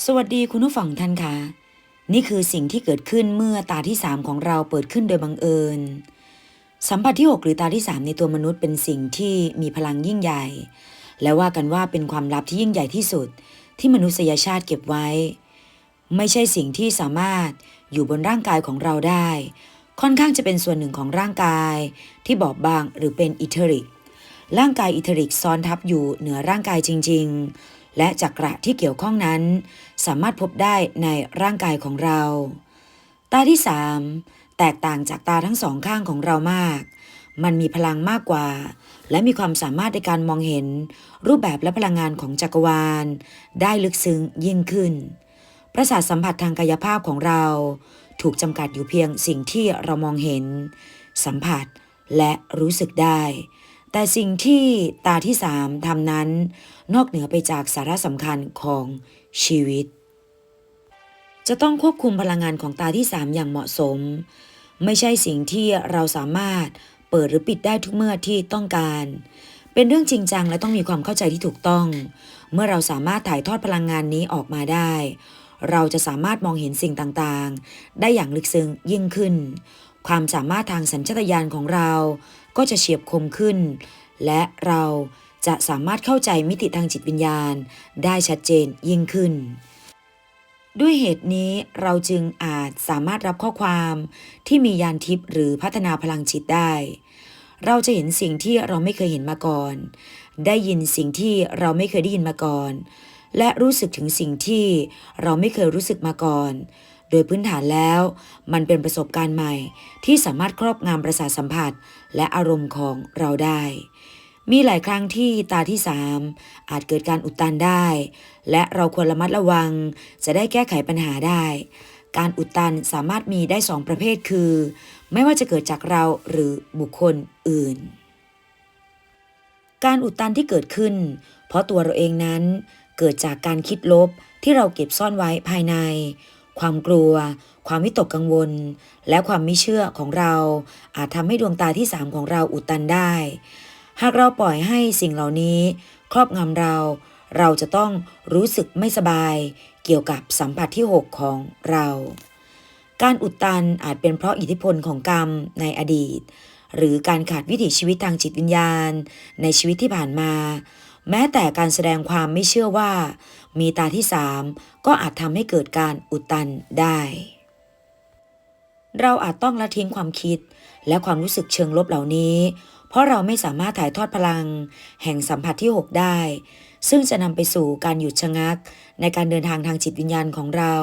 สวัสดีคุณผู้ฟังท่านคะนี่คือสิ่งที่เกิดขึ้นเมื่อตาที่3ของเราเปิดขึ้นโดยบังเอิญ สัมผัสที่ 6 หรือตาที่3ในตัวมนุษย์เป็นสิ่งที่มีพลังยิ่งใหญ่ และว่ากันว่าเป็นความลับที่ยิ่งใหญ่ที่สุด ที่มนุษยชาติเก็บไว้ ไม่ใช่สิ่งที่สามารถอยู่บนร่างกายของเราได้ ค่อนข้างจะเป็นส่วนหนึ่งของร่างกาย ที่บอบบางหรือเป็นอิเทริกร่างกายอิเทริกซ้อนทับอยู่เหนือร่างกายจริง ๆ และจักระที่เกี่ยวข้องนั้น สามารถพบได้ในร่างกายของเรา ตาที่3แตกต่างจากตาทั้งสองข้างของเรามาก มันมีพลังมากกว่า และมีความสามารถในการมองเห็น รูปแบบและพลังงานของจักรวาล ได้ลึกซึ้งยิ่งขึ้น ประสาทสัมผัสทางกายภาพของเรา ถูกจำกัดอยู่เพียงสิ่งที่เรามองเห็น สัมผัสและรู้สึกได้ แต่สิ่งที่ตาที่สามทำนั้น นอกเหนือไปจากสาระสำคัญของชีวิต จะต้องควบคุมพลังงานของตาที่สามอย่างเหมาะสม ไม่ใช่สิ่งที่เราสามารถเปิดหรือปิดได้ทุกเมื่อที่ต้องการ เป็นเรื่องจริงจังและต้องมีความเข้าใจที่ถูกต้อง เมื่อเราสามารถถ่ายทอดพลังงานนี้ออกมาได้ เราจะสามารถมองเห็นสิ่งต่างๆ ได้อย่างลึกซึ้งยิ่งขึ้น ความสามารถทางสัญชาตญาณของเรา ก็จะเฉียบคมขึ้น และเราจะสามารถเข้าใจมิติทางจิตวิญญาณ ได้ชัดเจนยิ่งขึ้น ด้วยเหตุนี้เราจึงอาจสามารถรับข้อความที่มียานทิพย์หรือพัฒนาพลังจิตได้ เราจะเห็นสิ่งที่เราไม่เคยเห็นมาก่อน ได้ยินสิ่งที่เราไม่เคยได้ยินมาก่อน และรู้สึกถึงสิ่งที่เราไม่เคยรู้สึกมาก่อน โดยพื้นฐานแล้ว มันเป็นประสบการณ์ใหม่ที่สามารถครอบงำประสาทสัมผัสและอารมณ์ของเราได้ มีหลายครั้งที่ตาที่สามอาจเกิดการอุดตันได้ และเราควรระมัดระวัง จะได้แก้ไขปัญหาได้ การอุดตันสามารถมีได้สองประเภทคือ ไม่ว่าจะเกิดจากเราหรือบุคคลอื่น การอุดตันที่เกิดขึ้น เพราะตัวเราเองนั้นเกิดจากการคิดลบที่เราเก็บซ่อนไว้ภายใน ความกลัว ความวิตกกังวล และความไม่เชื่อของเราอาจทำให้ดวงตาที่สามของเราอุดตันได้ หากเราปล่อยให้สิ่งเหล่านี้ ครอบงำเรา เราจะต้องรู้สึกไม่สบาย เกี่ยวกับสัมผัสที่ 6 ของเรา การอุดตันอาจเป็นเพราะอิทธิพลของกรรมในอดีต หรือการขาดวิถีชีวิตทางจิตวิญญาณ ในชีวิตที่ผ่านมา แม้แต่การแสดงความไม่เชื่อว่า มีตาที่สามก็อาจทำให้เกิดการอุดตันได้ เราอาจต้องละทิ้งความคิดและความรู้สึกเชิงลบเหล่านี้ เพราะเราไม่สามารถถ่ายทอดพลัง แห่งสัมผัสที่ 6 ได้ ซึ่งจะนำไปสู่การหยุดชะงัก ในการเดินทางทางจิตวิญญาณของเรา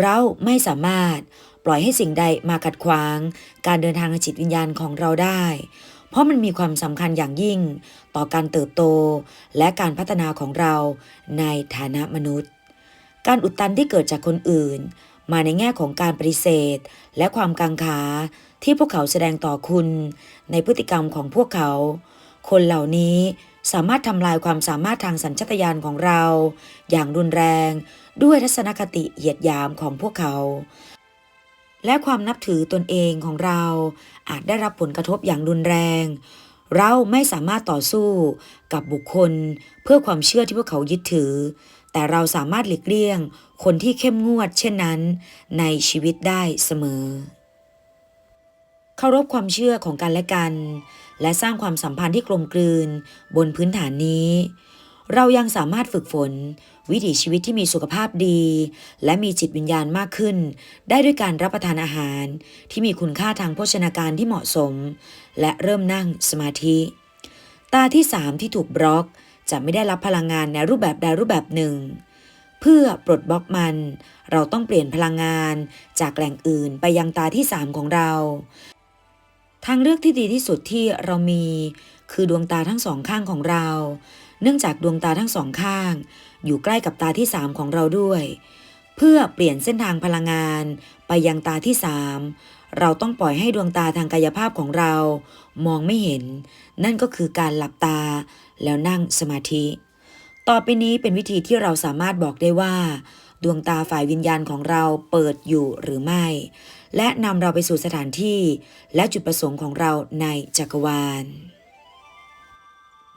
เราไม่สามารถปล่อยให้สิ่งใดมาขัดขวาง การเดินทางทางจิตวิญญาณของเราได้ เพราะมันมีความสำคัญอย่างยิ่ง ต่อการเติบโตและการพัฒนาของเราในฐานะมนุษย์ การอุดตันที่เกิดจากคนอื่น มาในแง่ของการปฏิเสธ และความกังขาที่พวกเขาแสดงต่อคุณ ในพฤติกรรมของพวกเขา คนเหล่านี้สามารถทำลายความสามารถทางสัญชาตญาณของเรา อย่างรุนแรงด้วยทัศนคติเหยียดหยามของพวกเขา และความนับถือตนเองของเรา อาจได้รับผลกระทบอย่างรุนแรง เราไม่สามารถต่อสู้กับบุคคล เพื่อความเชื่อที่พวกเขายึดถือ แต่เราสามารถหลีกเลี่ยง คนที่เข้มงวด เช่นนั้น ในชีวิตได้เสมอ เคารพความเชื่อของกันและกัน และสร้างความสัมพันธ์ที่กลมกลืน บนพื้นฐานนี้ เรายังสามารถฝึกฝน วิถีชีวิตที่มีสุขภาพดี และมีจิตวิญญาณมากขึ้น ได้ด้วยการรับประทานอาหาร ที่มีคุณค่าทางโภชนาการที่เหมาะสม และเริ่มนั่งสมาธิ ตาที่สามที่ถูกบล็อกจะไม่ได้รับพลังงานในรูปแบบใดรูปแบบหนึ่ง เพื่อปลดบล็อกมัน เราต้องเปลี่ยนพลังงาน จากแหล่งอื่นไปยังตาที่สามของเราทางเลือกที่ดีที่สุดที่เรามี คือดวงตาทั้งสองข้างของเรา เนื่องจากดวงตาทั้งสองข้าง อยู่ใกล้กับตาที่สามของเราด้วย เพื่อเปลี่ยนเส้นทางพลังงาน ไปยังตาที่สามเราต้องปล่อยให้ดวงตาทางกายภาพของเรา มองไม่เห็น นั่นก็คือการหลับตา แล้วนั่งสมาธิ ต่อไปนี้เป็นวิธีที่เราสามารถบอกได้ว่า ดวงตาฝ่ายวิญญาณของเราเปิดอยู่หรือไม่ และนำเราไปสู่สถานที่ และจุดประสงค์ของเราในจักรวาล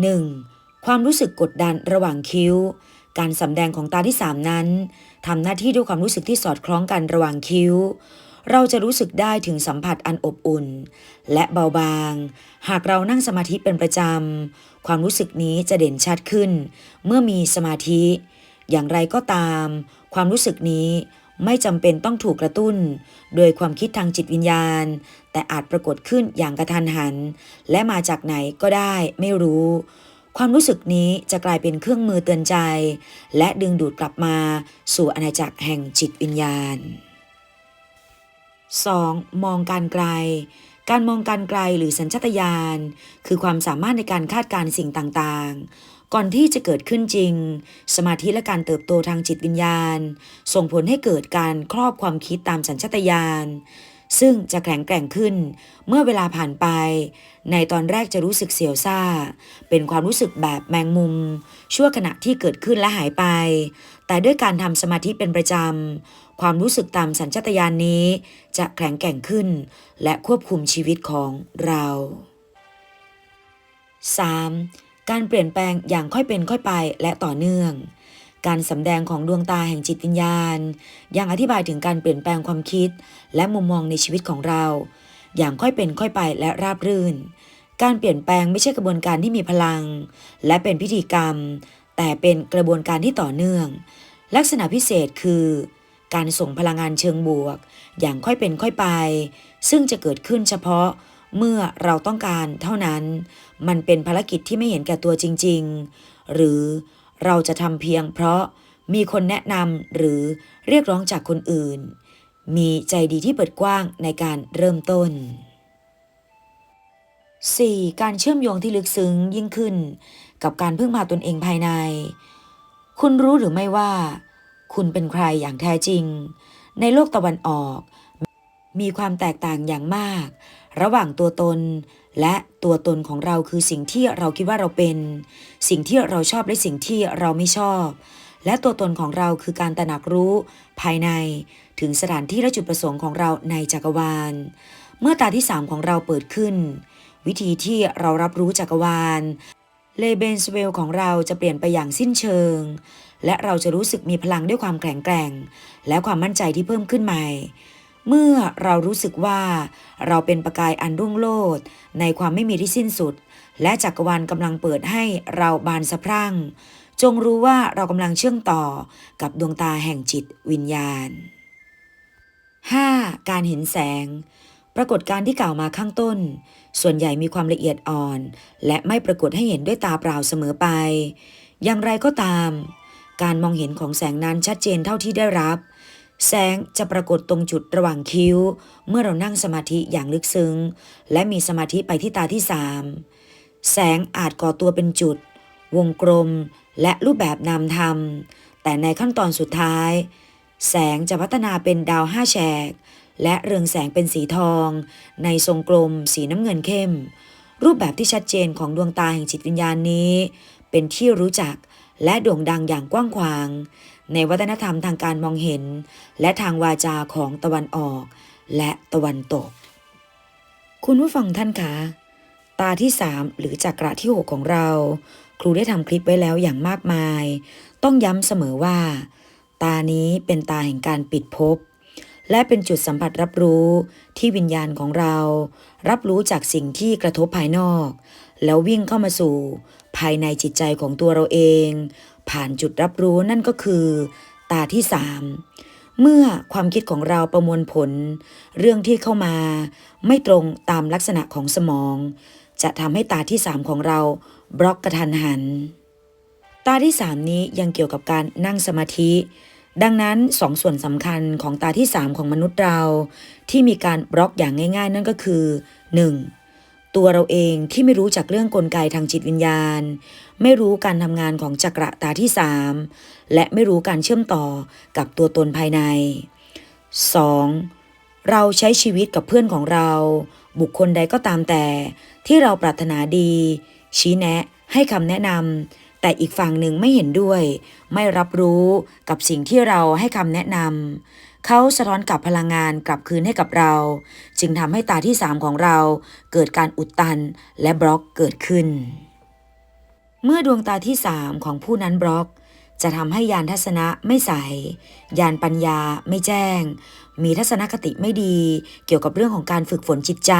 1. ความรู้สึกกดดันระหว่างคิ้ว การสำแดงของตาที่สามนั้นทำหน้าที่ด้วยความรู้สึกที่สอดคล้องกันระหว่างคิ้ว เราจะรู้สึกได้ถึงสัมผัสอันอบอุ่น และเบาบาง หากเรานั่งสมาธิเป็นประจำ ความรู้สึกนี้จะเด่นชัดขึ้น เมื่อมีสมาธิ อย่างไรก็ตาม ความรู้สึกนี้ไม่จำเป็นต้องถูกกระตุ้น โดยความคิดทางจิตวิญญาณ แต่อาจปรากฏขึ้นอย่างกระทันหัน และมาจากไหนก็ได้ไม่รู้ ความรู้สึกนี้จะกลายเป็นเครื่องมือเตือนใจ และดึงดูดกลับมาสู่อาณาจักรแห่งจิตวิญญาณ 2. มองการไกล การมองการไกลหรือสัญชาตญาณคือความสามารถในการคาดการณ์สิ่งต่างๆ ก่อนที่จะเกิดขึ้นจริง สมาธิและการเติบโตทางจิตวิญญาณ ส่งผลให้เกิดการครอบความคิดตามสัญชาตญาณ ซึ่งจะแข็งแกร่งขึ้น เมื่อเวลาผ่านไป ในตอนแรกจะรู้สึกเสียวซ่า เป็นความรู้สึกแบบแมงมุม ชั่วขณะที่เกิดขึ้นและหายไป แต่ด้วยการทำสมาธิเป็นประจำ ความรู้สึกตามสัญชาตญาณนนี้ จะแข็งแกร่งขึ้น และควบคุมชีวิตของเรา 3. การเปลี่ยนแปลงอย่างค่อยเป็นค่อยไปและต่อเนื่อง การสำแดงของดวงตาแห่งจิตวิญญาณ ยังอธิบายถึงการเปลี่ยนแปลงความคิด และมุมมองในชีวิตของเรา อย่างค่อยเป็นค่อยไปและราบรื่น การเปลี่ยนแปลงไม่ใช่กระบวนการที่มีพลัง และเป็นพิธีกรรม แต่เป็นกระบวนการที่ต่อเนื่อง ลักษณะพิเศษคือ การส่งพลังงานเชิงบวก อย่างค่อยเป็นค่อยไป ซึ่งจะเกิดขึ้นเฉพาะเมื่อเราต้องการเท่านั้น มันเป็นภารกิจที่ไม่เห็นแก่ตัวจริง ๆ หรือ เราจะทำเพียงเพราะมีคนแนะนำหรือเรียกร้องจากคนอื่น มีใจดีที่เปิดกว้างในการเริ่มต้น 4. การเชื่อมโยงที่ลึกซึ้งยิ่งขึ้น กับการพึ่งพาตนเองภายใน คุณรู้หรือไม่ว่า คุณเป็นใครอย่างแท้จริง ในโลกตะวันออก มีความแตกต่างอย่างมาก ระหว่างตัวตน และตัวตนของเราคือสิ่งที่เราคิดว่าเราเป็น สิ่งที่เราชอบและสิ่งที่เราไม่ชอบ และตัวตนของเราคือการตระหนักรู้ ภายในถึงสถานที่และจุดประสงค์ของเราในจักรวาล เมื่อตาที่สามของเราเปิดขึ้น วิธีที่เรารับรู้จักรวาลเลเบนสเวลของเราจะเปลี่ยนไปอย่างสิ้นเชิง และเราจะรู้สึกมีพลังด้วยความแข็งแกร่ง และความมั่นใจที่เพิ่มขึ้นใหม่ เมื่อเรารู้สึกว่าเราเป็นประกายอันรุ่งโรจน์ในความไม่มีที่สิ้นสุด และจักรวาลกำลังเปิดให้เราบานสะพรั่ง จงรู้ว่าเรากำลังเชื่อมต่อกับดวงตาแห่งจิตวิญญาณ 5. การเห็นแสง ปรากฏการที่กล่าวมาข้างต้น ส่วนใหญ่มีความละเอียดอ่อน และไม่ปรากฏให้เห็นด้วยตาเปล่าเสมอไป อย่างไรก็ตาม การมองเห็นของแสงนั้นชัดเจนเท่าที่ได้รับ แสงจะปรากฏตรงจุดระหว่างคิ้ว เมื่อเรานั่งสมาธิอย่างลึกซึ้ง และมีสมาธิไปที่ตาที่สามแสงอาจก่อตัวเป็นจุด วงกลมและรูปแบบนามธรรม แต่ในขั้นตอนสุดท้าย แสงจะพัฒนาเป็นดาวห้าแฉก และเรืองแสงเป็นสีทอง ในทรงกลมสีน้ำเงินเข้ม รูปแบบที่ชัดเจนของดวงตาแห่งจิตวิญญาณนี้ เป็นที่รู้จักและโด่งดังอย่างกว้างขวาง ในวัฒนธรรมทางการมองเห็น และทางวาจาของตะวันออก และตะวันตก คุณผู้ฟังท่านคะ ตาที่3หรือจักระที่6ของเรา ครูได้ทำคลิปไว้แล้วอย่างมากมาย ต้องย้ำเสมอว่า ตานี้เป็นตาแห่งการปิดภพและเป็นจุดสัมผัสรับรู้ที่วิญญาณของเรา รับรู้จากสิ่งที่กระทบภายนอก แล้ววิ่งเข้ามาสู่ ภายในจิตใจของตัวเราเอง ผ่านจุดรับรู้นั่นก็คือ ตาที่สามเมื่อความคิดของเราประมวลผล เรื่องที่เข้ามา ไม่ตรงตามลักษณะของสมอง จะทำให้ตาที่สามของเราบล็อกกระทันหัน ตาที่สามนี้ยังเกี่ยวกับการนั่งสมาธิ ดังนั้นสองส่วนสำคัญของตาที่สามของมนุษย์เรา ที่มีการบล็อกอย่างง่าย ๆ นั่นก็คือ 1. ตัวเราเองที่ไม่รู้จักเรื่องกลไกทางจิตวิญญาณ ไม่รู้การทำงานของจักระตาที่สามและไม่รู้การเชื่อมต่อกับตัวตนภายใน 2. เราใช้ชีวิตกับเพื่อนของเรา บุคคลใดก็ตามแต่ ที่เราปรารถนาดี ชี้แนะให้คำแนะนำ แต่อีกฝั่งหนึ่งไม่เห็นด้วย ไม่รับรู้กับสิ่งที่เราให้คำแนะนำเขาสะท้อนกลับพลังงานกลับคืนให้กับเรา จึงทำให้ตาที่สามของเราเกิดการอุดตันและบล็อกเกิดขึ้น เมื่อดวงตาที่สามของผู้นั้นบล็อก จะทำให้ยานทัศนะไม่ใส ยานปัญญาไม่แจ้ง มีทัศนคติไม่ดี เกี่ยวกับเรื่องของการฝึกฝนจิตใจ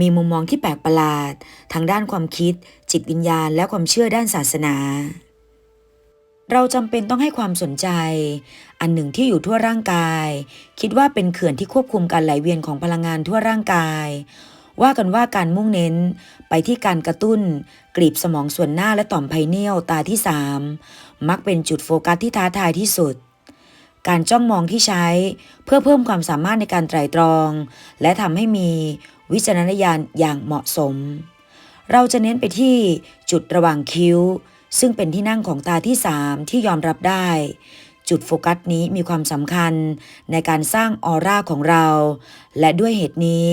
มีมุมมองที่แปลกประหลาด ทางด้านความคิด จิตวิญญาณและความเชื่อด้านศาสนา เราจำเป็นต้องให้ความสนใจ อันหนึ่งที่อยู่ทั่วร่างกาย คิดว่าเป็นเขื่อนที่ควบคุมการไหลเวียนของพลังงานทั่วร่างกาย ว่ากันว่าการมุ่งเน้น ไปที่การกระตุ้น กลีบสมองส่วนหน้าและต่อมไพเนียลตาที่3มักเป็นจุดโฟกัสที่ท้าทายที่สุดการจ้องมองที่ใช้เพื่อเพิ่มความสามารถในการไตร่ตรอง และทำให้มีวิจารณญาณอย่างเหมาะสม เราจะเน้นไปที่จุดระหว่างคิ้ว ซึ่งเป็นที่นั่งของตาที่ 3 ที่ยอมรับได้ จุดโฟกัสนี้มีความสำคัญในการสร้างออร่าของเรา และด้วยเหตุนี้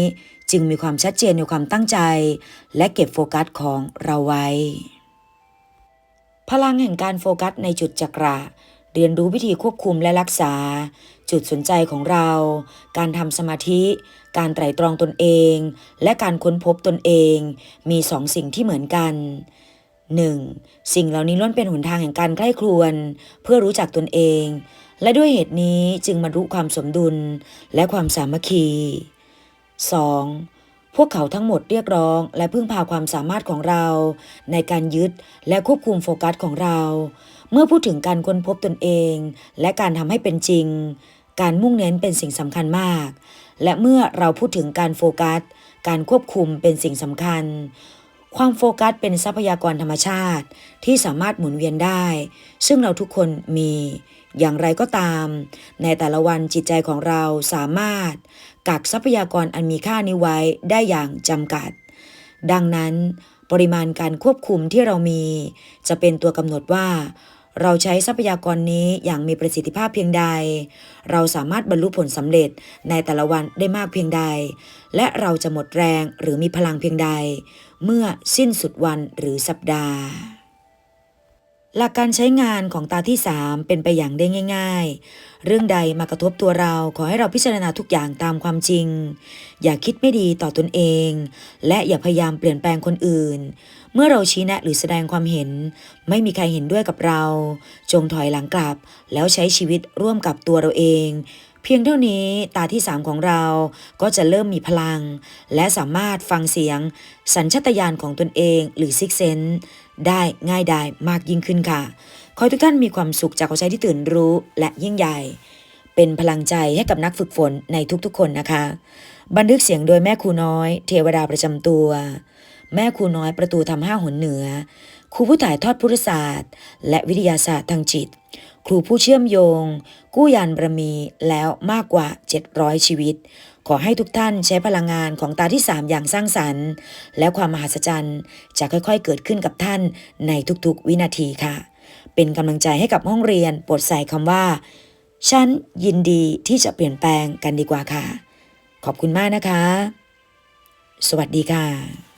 จึงมีความชัดเจนในความตั้งใจ และเก็บโฟกัสของเราไว้ พลังแห่งการโฟกัสในจุดจักระ เรียนรู้วิธีควบคุมและรักษา จุดสนใจของเรา การทำสมาธิ การไตร่ตรองตนเอง และการค้นพบตนเอง มีสองสิ่งที่เหมือนกัน 1. สิ่งเหล่านี้ล้วนเป็นหนทางแห่งการใกล้ครวน เพื่อรู้จักตนเอง และด้วยเหตุนี้จึงมารู้ความสมดุลและความสามัคคี 2. พวกเขาทั้งหมดเรียกร้องและพึ่งพาความสามารถของเรา ในการยึดและควบคุมโฟกัสของเรา เมื่อพูดถึงการค้นพบตนเอง และการทำให้เป็นจริง การมุ่งเน้นเป็นสิ่งสำคัญมาก และเมื่อเราพูดถึงการโฟกัส การควบคุมเป็นสิ่งสำคัญ ความโฟกัสเป็นทรัพยากรธรรมชาติที่สามารถหมุนเวียนได้ ซึ่งเราทุกคนมี อย่างไรก็ตาม ในแต่ละวันจิตใจของเราสามารถ กักทรัพยากรอันมีค่านี้ไว้ได้อย่างจำกัด ดังนั้น ปริมาณการควบคุมที่เรามี จะเป็นตัวกำหนดว่า เราใช้ทรัพยากรนี้อย่างมีประสิทธิภาพเพียงใด เราสามารถบรรลุผลสำเร็จในแต่ละวันได้มากเพียงใด และเราจะหมดแรงหรือมีพลังเพียงใด เมื่อสิ้นสุดวันหรือสัปดาห์ หลักการใช้งานของตาที่ 3 เป็นไปอย่างได้ง่าย ๆ เรื่องใดมากระทบตัวเราขอให้เราพิจารณาทุกอย่างตามความจริง อย่าคิดไม่ดีต่อตนเอง และอย่าพยายามเปลี่ยนแปลงคนอื่น เมื่อเราชี้แนะหรือแสดงความเห็น ไม่มีใครเห็นด้วยกับเรา จงถอยหลังกลับ แล้วใช้ชีวิตร่วมกับตัวเราเอง เพียงเท่านี้ตาที่3ของเราก็จะเริ่มมีพลัง และสามารถฟังเสียง สัญชาตญาณของตนเองหรือซิกเซนได้ง่ายดายมากยิ่งขึ้นค่ะ ขอทุกท่านมีความสุขจากหัวใจที่ตื่นรู้และยิ่งใหญ่ เป็นพลังใจให้กับนักฝึกฝนในทุกๆคนนะคะ บันทึกเสียงโดยแม่ครูน้อย เทวดาประจำตัว แม่ครูน้อยประตูทำห้าหนเหนือ ครูผู้ถ่ายทอดพุทธศาสตร์ และวิทยาศาสตร์ทางจิต ครูผู้เชื่อมโยง กู้ยานบารมีแล้วมากกว่า 700 ชีวิต ขอให้ทุกท่านใช้พลังงานของตาที่ 3 อย่างสร้างสรรค์ และความมหัศจรรย์จะค่อยๆเกิดขึ้นกับท่านในทุกๆวินาทีค่ะ เป็นกำลังใจให้กับห้องเรียนโปรดใส่คำว่าฉันยินดีที่จะเปลี่ยนแปลงกันดีกว่าค่ะ ขอบคุณมากนะคะ สวัสดีค่ะ